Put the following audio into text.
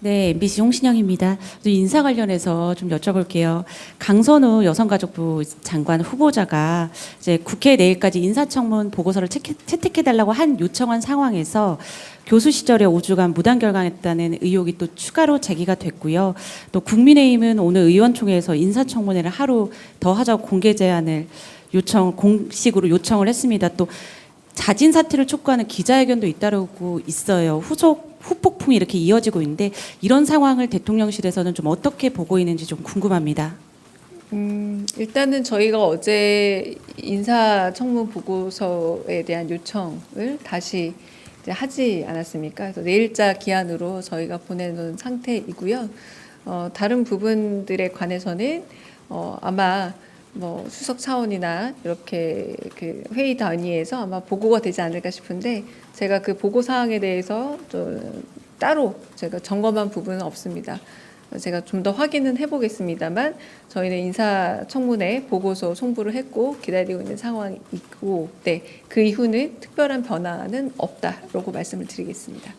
네, MBC 홍신영입니다. 또 인사 관련해서 좀 여쭤볼게요. 강선우 여성가족부 장관 후보자가 이제 국회 내일까지 인사청문 보고서를 채택- 채택해달라고 한 요청한 상황에서 교수 시절에 5주간 무단 결강했다는 의혹이 또 추가로 제기가 됐고요. 또 국민의힘은 오늘 의원총회에서 인사청문회를 하루 더 하자고 공개 제안을 요청 공식으로 요청을 했습니다. 또 자진 사퇴를 촉구하는 기자회견도 잇따르고 있어요. 후속 후폭풍이 이렇게 이어지고 있는데 이런 상황을 대통령실에서는 좀 어떻게 보고 있는지 좀 궁금합니다. 음, 일단은 저희가 어제 인사청문 보고서에 대한 요청을 다시 하지 않았습니까? 그래서 내일자 기한으로 저희가 보내놓은 상태이고요. 어, 다른 부분들에 관해서는 어, 아마 뭐 수석 차원이나 이렇게 그 회의 단위에서 아마 보고가 되지 않을까 싶은데 제가 그 보고 사항에 대해서 좀 따로 제가 점검한 부분은 없습니다. 제가 좀 더 확인은 해보겠습니다만 저희는 인사청문회 보고서 송부를 했고 기다리고 있는 상황이고 네, 그 이후는 특별한 변화는 없다라고 말씀을 드리겠습니다.